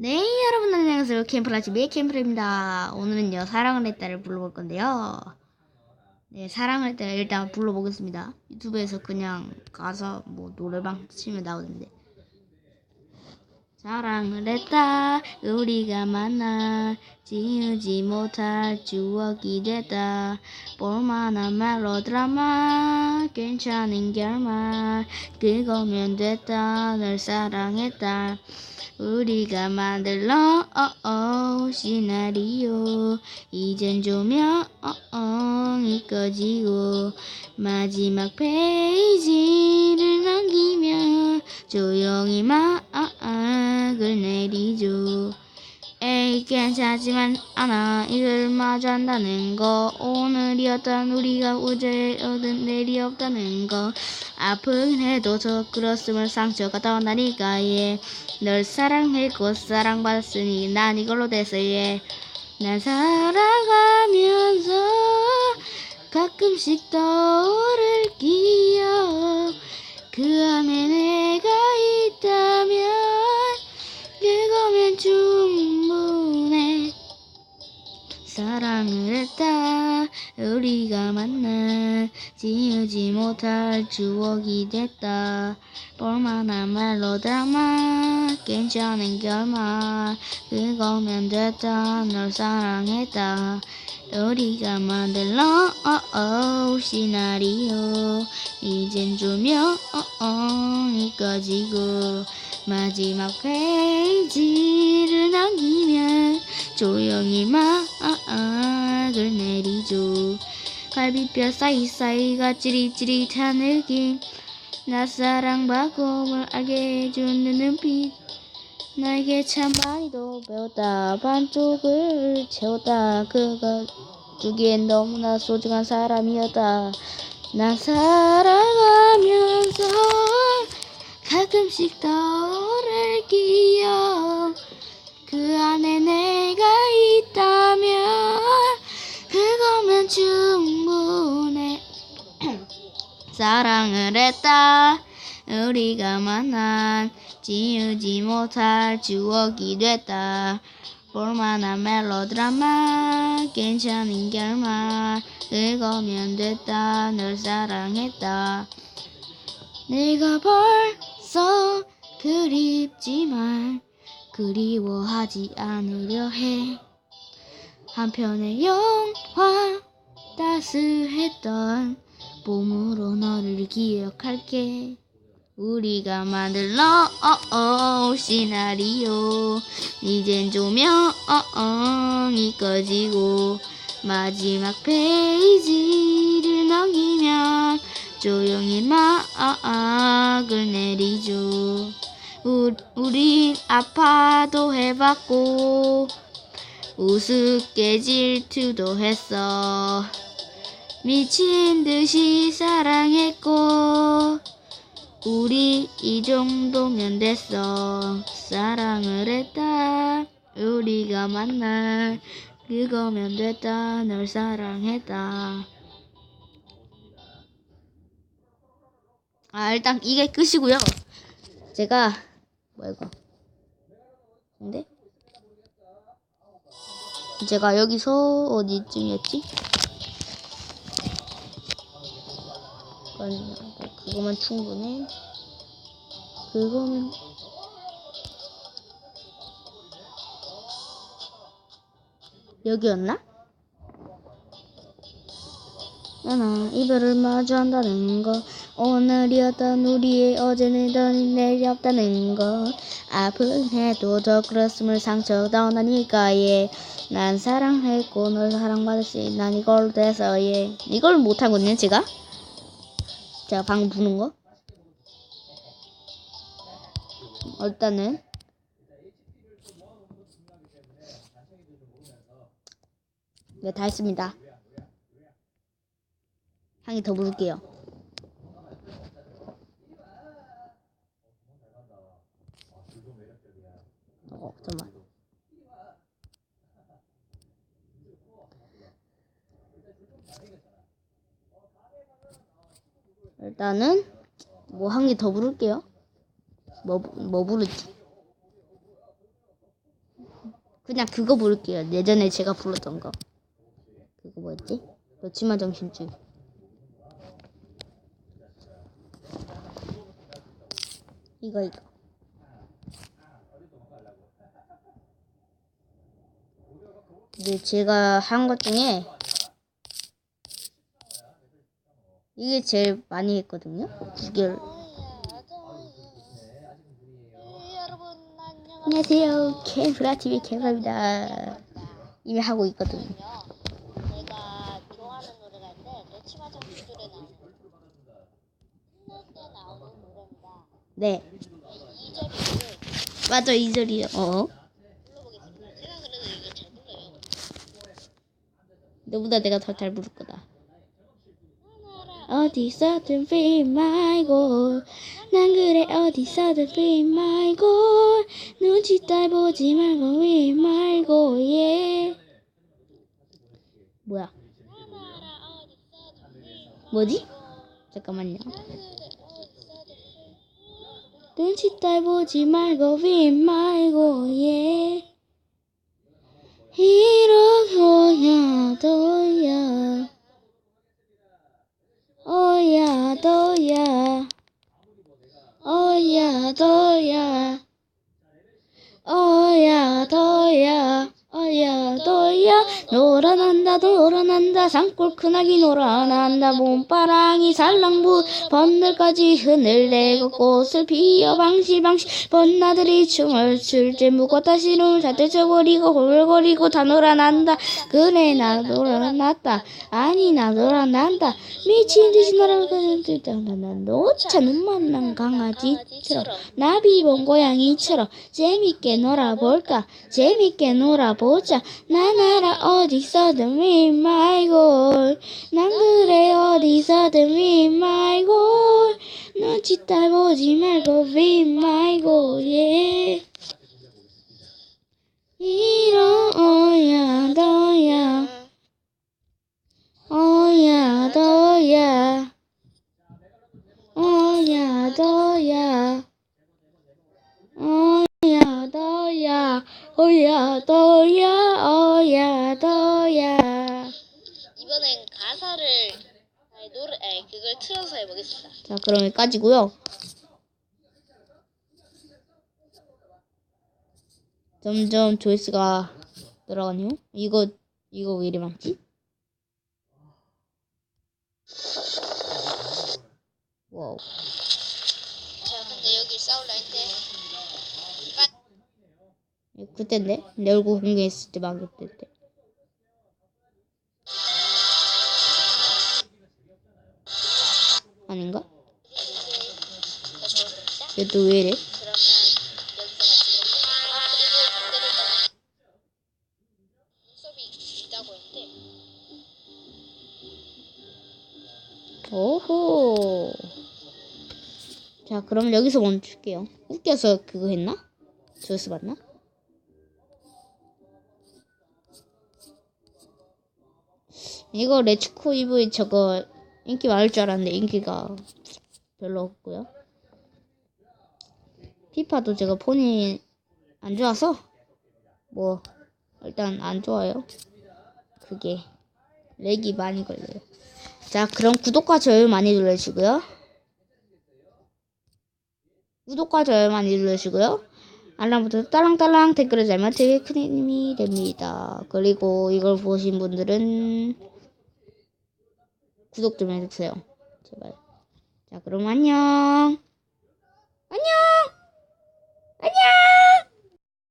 네, 여러분 안녕하세요. 캠프라집의 캠프입니다. 오늘은요, 사랑을 했다를 불러볼 건데요. 네, 사랑을 했다 일단 불러보겠습니다. 유튜브에서 그냥 가서 뭐 노래방 치면 나오는데. 사랑을 했다, 우리가 만나, 지우지 못할 추억이 됐다. 볼만한 멜로드라마, 괜찮은 결말, 그거면 됐다, 널 사랑했다. 우리가 만들러 어어 시나리오. 이젠 조명 어어이 꺼지고. 마지막 페이지를 넘기면 조용히 막을 내리죠. 에이 괜찮지만 않아 이걸 마주 한다는 거. 오늘이었던 우리가 어제 얻은 내일이 없다는 거. 아프긴 해도 저 그렇음을 상처가 더 나니까 예널 사랑했고 사랑받았으니 난 이걸로 됐어 예난 살아가면서 가끔씩 떠오를 사랑을 했다. 우리가 만나 지우지 못할 추억이 됐다. 볼만한 멜로드라마 괜찮은 결말. 그거면 됐다. 널 사랑했다. 우리가 만들러 어어 시나리오. 이젠 조명 어어이 꺼지고. 마지막 페이지를 남기면 조용히 막을 내리죠. 갈비뼈 사이사이가 찌릿찌릿한 느낌 나 사랑받고 뭘 알게 해주는 눈빛. 나에게 참 많이도 배웠다. 반쪽을 채웠다. 그가 주기엔 너무나 소중한 사람이었다. 난 살아가면서 가끔씩 떠오를 기억 그 안에 내 사랑을 했다. 우리가 만난 지우지 못할 추억이 됐다. 볼만한 멜로드라마 괜찮은 결말 그거면 됐다. 널 사랑했다. 내가 벌써 그립지만 그리워하지 않으려 해. 한편의 영화 따스했던 봄으로 너를 기억할게. 우리가 만들러 어 어 시나리오. 이젠 조명 어어이 꺼지고 마지막 페이지를 넘기면 조용히 막을 내리죠. 우, 우린 아파도 해봤고 우습게 질투도 했어 미친 듯이 사랑했고 우리 이 정도면 됐어. 사랑을 했다. 우리가 만나 그거면 됐다. 널 사랑했다. 아 일단 이게 끝이고요. 제가 뭐야 이거. 근데? 제가 여기서 어디쯤이었지? 그건 그거만 충분해. 그거면 여기였나? 나나 이별을 마주한다는 거. 오늘이었던 우리의 어제는 더 내일이 없다는 거. 아픈 해도 더 그렇음을 상처 더 나니까 예난 사랑했고 널 사랑받았지 난 이걸로 돼서 예. 이걸 못하거든요 제가 제가 방금 부는 거? 일단은. 네 다 했습니다. 한개더 부를게요 어 잠깐만 일단은 뭐 한 개 더 부를게요. 뭐, 뭐 부르지? 그냥 그거 부를게요. 예전에 제가 불렀던 거. 그거 뭐였지? 놓치마 정신줄. 이거 이거. 근데 제가 한 것 중에 이게 제일 많이 했거든요. 9개월. 여러분 안녕. 안녕하세요. 캠프라 TV 캠프라입니다. 이미 하고 있거든요. 네. 맞아, 이 절이요. 어? 너보다 내가 더 잘 부를 거다. 어디서든 be my goal. 난 그래 어디서든 be my goal. 눈치 딸 보지 말고 be my goal. Yeah. 뭐야? 뭐지? 잠깐만요. 눈치 딸 보지 말고 be my goal. Yeah. 이러고야 도야. 도야. 어야 도야. 어야 도야. 어야 도야. 놀아난다 놀아난다 산골 큰아기 놀아난다 봄바람이 살랑부 번들까지 흐늘내고 꽃을 피어 방실방실 번나들이 춤을 출때 묵었다 신을 다 떼져버리고 홀거리고 다 놀아난다 그래 나 놀아났다 아니 나 놀아난다 미친듯이 날아가는 듯난 노차 눈 만 난 강아지처럼 나비 본 고양이처럼 재밌게 놀아볼까 재밌게 놀아 보자. 나나라 어디서든 위 말고. 난 그래 어디서든 위 말고. 눈치 딸 보지 말고 위 말고. 예. 이러야 너야 어야 너야 어야 너야 어야 너야 어야 너야 어야 너야 이번엔 가사를 아니 노래 아니 그걸 틀어서 해보겠습니다. 자 그럼 여기까지고요 점점 조회수가 늘어가네요 이거 이거 왜 이리 많지? 와우 그때인데 내 얼굴 공개했을 때 막였을 때 아닌가? 더 좋습니다. 얘도 왜 이래? 오호. 자, 그럼 여기서 멈출게요. 웃겨서 그거 했나? 조회수 봤나? 이거 레츠코 EV 저거 인기 많을 줄 알았는데 인기가 별로 없고요. 피파도 제가 폰이 안 좋아서 뭐 일단 안 좋아요. 그게 렉이 많이 걸려요. 자, 그럼 구독과 좋아요 많이 눌러주시고요. 구독과 좋아요 많이 눌러주시고요. 알람부터 딸랑딸랑 댓글을 달면 되게 큰 힘이 됩니다. 그리고 이걸 보신 분들은 구독 좀 해주세요. 제발. 자, 그럼 안녕. 안녕! 안녕!